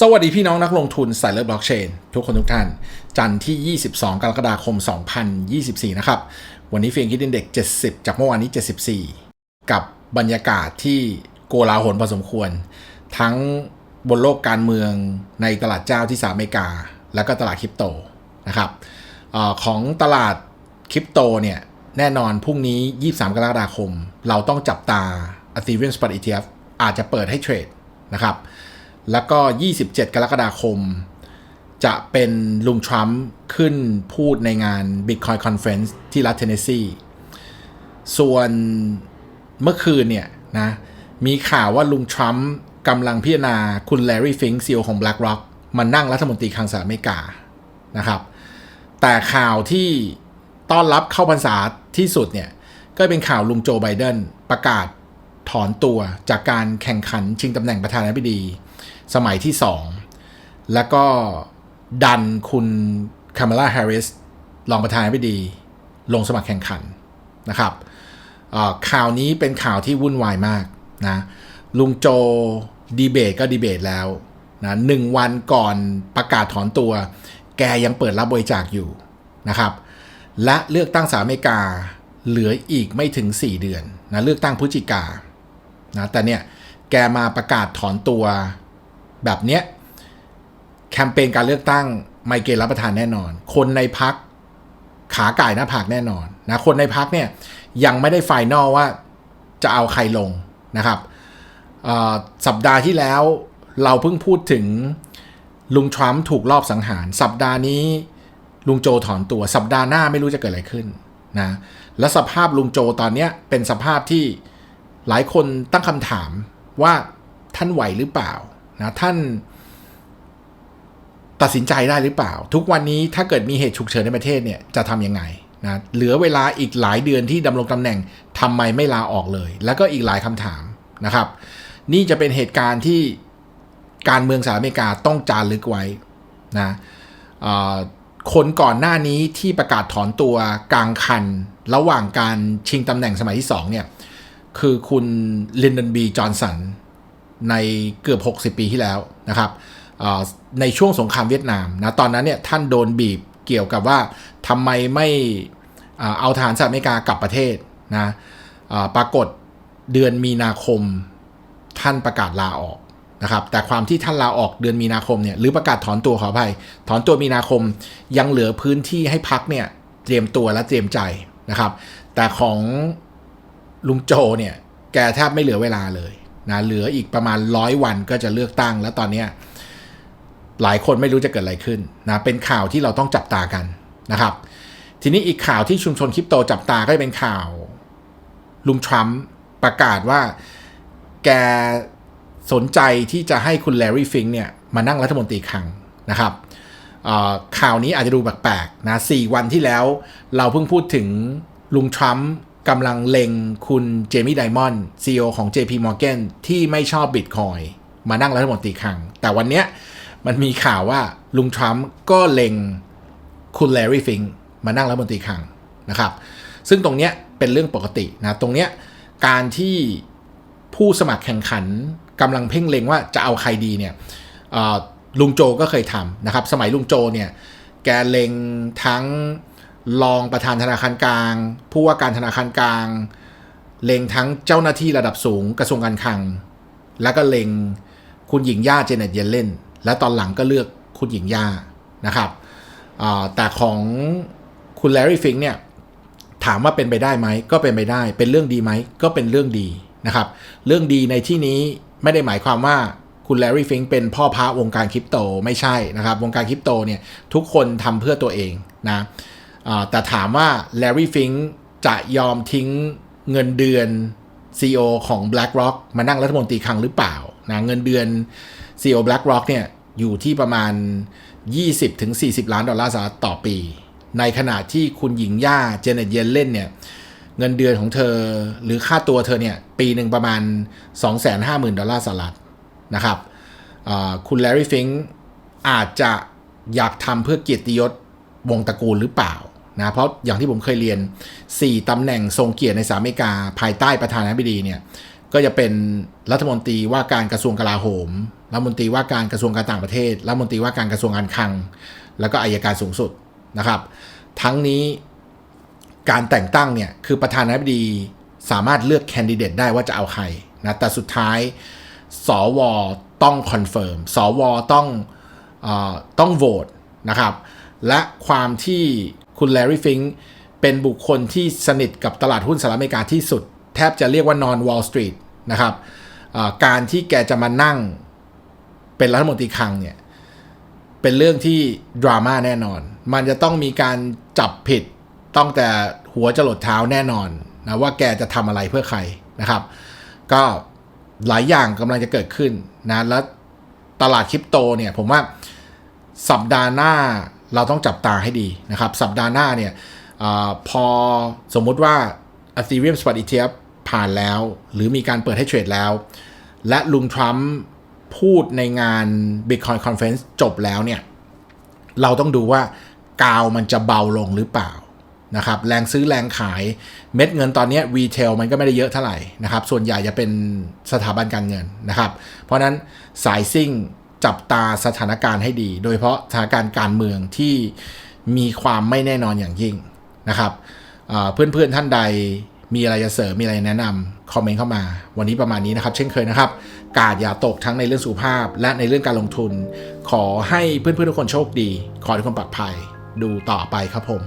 สวัสดีพี่น้องนักลงทุนสายเลือดบล็อกเชนทุกคนทุกท่าน จันทร์ที่ 22 กรกฎาคม 2024 นะครับ วันนี้เฟียงคิดอินเด็ก 70 จากเมื่อวานนี้ 74 กับบรรยากาศที่โกลาหลพอสมควร ทั้งบนโลกการเมืองในตลาดเจ้าที่สหรัฐอเมริกา แล้วก็ตลาดคริปโตนะครับอของตลาดคริปโตเนี่ย แน่นอนพรุ่งนี้ 23 กรกฎาคม เราต้องจับตา Ethereum Spot ETF อาจจะเปิดให้เทรดนะครับ แล้วก็ 27 กรกฎาคม จะเป็นลุงทรัมป์ขึ้นพูดในงาน Bitcoin Conference ที่รัฐเทนเนสซีส่วนเมื่อคืนเนี่ยนะมีข่าวว่าลุงทรัมป์กำลังพิจารณาคุณแลรี่ฟิงซีอของ BlackRock มานั่งรัฐมนตรีคลังสหรัฐอเมริกานะครับ แต่ข่าวที่ต้อนรับเข้าพรรษาที่สุดเนี่ย ก็เป็นข่าวลุงโจไบเดนประกาศถอนตัวจากการแข่งขันชิงตำแหน่งประธานาธิบดี สมัยที่ 2 แล้วก็ดันคุณคามาลาแฮร์ริสรองประธานาธิบดี ลงสมัครแข่งขันนะครับข่าวนี้เป็นข่าวที่วุ่นวายมากนะลุงโจดีเบตก็ดีเบตแล้วนะหนึ่งวันก่อนประกาศถอนตัว แกยังเปิดรับบริจาคอยู่นะครับ และเลือกตั้งสหรัฐอเมริกาเหลืออีกไม่ถึง 4 เดือนนะเลือกตั้งพฤศจิกานะแต่เนี่ยแกมาประกาศถอนตัว แบบเนี้ยแคมเปญการเลือกตั้งไมเกรนรับประทานแน่นอน คนในพักขาไก่หน้าผากแน่นอนนะคนในพักเนี่ยยังไม่ได้ไฟนอลว่าจะเอาใครลงนะครับสัปดาห์ที่แล้วเราเพิ่งพูดถึงลุงทรัมป์ถูกลอบสังหาร สัปดาห์นี้ลุงโจถอนตัวสัปดาห์หน้าไม่รู้จะเกิดอะไรขึ้นนะและสภาพลุงโจตอนเนี้ยเป็นสภาพที่หลายคนตั้งคำถามว่าท่านไหวหรือเปล่า นะท่านตัดสินใจได้หรือเปล่า ทุกวันนี้ถ้าเกิดมีเหตุฉุกเฉินในประเทศเนี่ยจะทำยังไงนะเหลือเวลาอีกหลายเดือนที่ดำรงตำแหน่งทำไมไม่ลาออกเลย แล้วก็อีกหลายคำถามนะครับ นี่จะเป็นเหตุการณ์ที่การเมืองสหรัฐอเมริกาต้องจารึกไว้นะคนก่อนหน้านี้ที่ประกาศถอนตัวกลางคัน ระหว่างการชิงตำแหน่งสมัยที่2เนี่ยคือคุณลินดอนบีจอห์นสัน ในเกือบ 60 ปีที่แล้วนะครับในช่วงสงครามเวียดนามนะตอนนั้นเนี่ยท่านโดนบีบเกี่ยวกับว่าทำไมไม่เอาทหารสหรัฐอเมริกากลับประเทศนะปรากฏเดือนมีนาคมท่านประกาศลาออกนะครับแต่ความที่ท่านลาออกเดือนมีนาคมเนี่ยหรือประกาศถอนตัวขออภัยถอนตัวมีนาคมยังเหลือพื้นที่ให้พักเนี่ยเตรียมตัวและเตรียมใจนะครับ แต่ของลุงโจเนี่ยแกแทบไม่เหลือเวลาเลย นะเหลืออีกประมาณร้อยวันก็จะเลือกตั้ง แล้วตอนนี้หลายคนไม่รู้จะเกิดอะไรขึ้นนะเป็นข่าวที่เราต้องจับตากันนะครับ ทีนี้อีกข่าวที่ชุมชนคริปโตจับตาก็จะเป็นข่าว ลุงทรัมป์ประกาศว่าแกสนใจที่จะให้คุณแลรี่ฟิงเนี่ยมานั่งรัฐมนตรีคลังนะครับข่าวนี้อาจจะดูแปลกๆนะสี่วันที่แล้วเราเพิ่งพูดถึงลุงทรัมป์ กำลังเล็งคุณเจมี่ไดมอนด์ CEO ของ JP Morgan ที่ไม่ชอบบิตคอยมานั่งรัฐมนตรีคลัง แต่วันเนี้ยมันมีข่าวว่าลุงทรัมป์ก็เล็งคุณแลรี่ฟิงมานั่งรัฐมนตรีคลังนะครับ ซึ่งตรงเนี้ยเป็นเรื่องปกตินะตรงเนี้ยการที่ผู้สมัครแข่งขันกำลังเพ่งเล็งว่าจะเอาใครดีเนี่ยลุงโจก็เคยทำนะครับ สมัยลุงโจเนี่ยแกเล็งทั้ง รองประธานธนาคารกลาง ผู้ว่าการธนาคารกลาง เล็งทั้งเจ้าหน้าที่ระดับสูงกระทรวงการคลัง แล้วก็เล็งคุณหญิงย่าเจเน็ตเยนเล่นและตอนหลังก็เลือกคุณหญิงย่านะครับแต่ของคุณแลรี่ฟิงเนี่ยถามว่าเป็นไปได้ไหมก็เป็นไปได้ เป็นเรื่องดีไหมก็เป็นเรื่องดีนะครับ เรื่องดีในที่นี้ไม่ได้หมายความว่าคุณแลรี่ฟิงเป็นพ่อพระวงการคริปโตไม่ใช่นะครับ วงการคริปโตเนี่ยทุกคนทำเพื่อตัวเองนะ แต่ถามว่าแลรี่ฟิงค์จะยอมทิ้งเงินเดือน CEO ของ BlackRock มานั่งรัฐมนตรีคลังหรือเปล่านะเงินเดือน CEO BlackRock เนี่ยอยู่ที่ประมาณ 20-40 ล้านดอลลาร์สหรัฐต่อปี ในขณะที่คุณหญิงย่าเจเน็ตเยนเล่นเนี่ยเงินเดือนของเธอหรือค่าตัวเธอเนี่ยปีหนึ่งประมาณ 250,000 ดอลลาร์สหรัฐนะครับคุณแลรี่ฟิงค์อาจจะอยากทำเพื่อเกียรติยศวงตระกูลหรือเปล่า นะเพราะอย่างที่ผมเคยเรียน 4ตำแหน่งทรงเกียรติในสหรัฐอเมริกา ภายใต้ประธานาธิบดีเนี่ยก็จะเป็นรัฐมนตรีว่าการกระทรวงกลาโหม รัฐมนตรีว่าการกระทรวงการต่างประเทศ รัฐมนตรีว่าการกระทรวงการคลัง แล้วก็อายการสูงสุดนะครับ ทั้งนี้การแต่งตั้งเนี่ยคือประธานาธิบดีสามารถเลือกแคนดิเดตได้ว่าจะเอาใครนะแต่สุดท้ายสวต้องคอนเฟิร์มสวต้องอต้องโหวตนะครับ และความที่ คุณแลรี่ฟิงเป็นบุคคลที่สนิทกับตลาดหุ้นสหรัฐอเมริกาที่สุด แทบจะเรียกว่านอนวอลล์สตรีทนะครับการที่แกจะมานั่งเป็นรัฐมนตรีคลังเนี่ย เป็นเรื่องที่ดราม่าแน่นอน มันจะต้องมีการจับผิดต้องแต่หัวจรดเท้าแน่นอนนะว่าแกจะทำอะไรเพื่อใครนะครับ ก็หลายอย่างกำลังจะเกิดขึ้นนะ แล้วตลาดคริปโตเนี่ย ผมว่าสัปดาห์หน้า เราต้องจับตาให้ดีนะครับ สัปดาห์หน้าเนี่ยอพอสมมุติว่า Ethereum Spot ETF ผ่านแล้ว หรือมีการเปิดให้เทรดแล้ว และลุงทรัมป์พูดในงาน Bitcoin Conference จบแล้วเนี่ย เราต้องดูว่ากาวมันจะเบาลงหรือเปล่านะครับแรงซื้อแรงขายเม็ดเงินตอนนี้รีเทลมันก็ไม่ได้เยอะเท่าไหร่นะครับ ส่วนใหญ่จะเป็นสถาบันการเงินนะครับ เพราะนั้นสายซิ่ง จับตาสถานการณ์ให้ดี โดยเฉพาะสถานการณ์การเมืองที่มีความไม่แน่นอนอย่างยิ่งนะครับเอ่อเพื่อนๆท่านใดมีอะไรจะเสริมมีอะไรแนะนำคอมเมนต์เข้ามา วันนี้ประมาณนี้นะครับ เช่นเคยนะครับ กาดอย่าตกทั้งในเรื่องสุขภาพ และในเรื่องการลงทุน ขอให้เพื่อนๆทุกคนโชคดี ขอให้ทุกคนปลอดภัย ดูต่อไปครับผม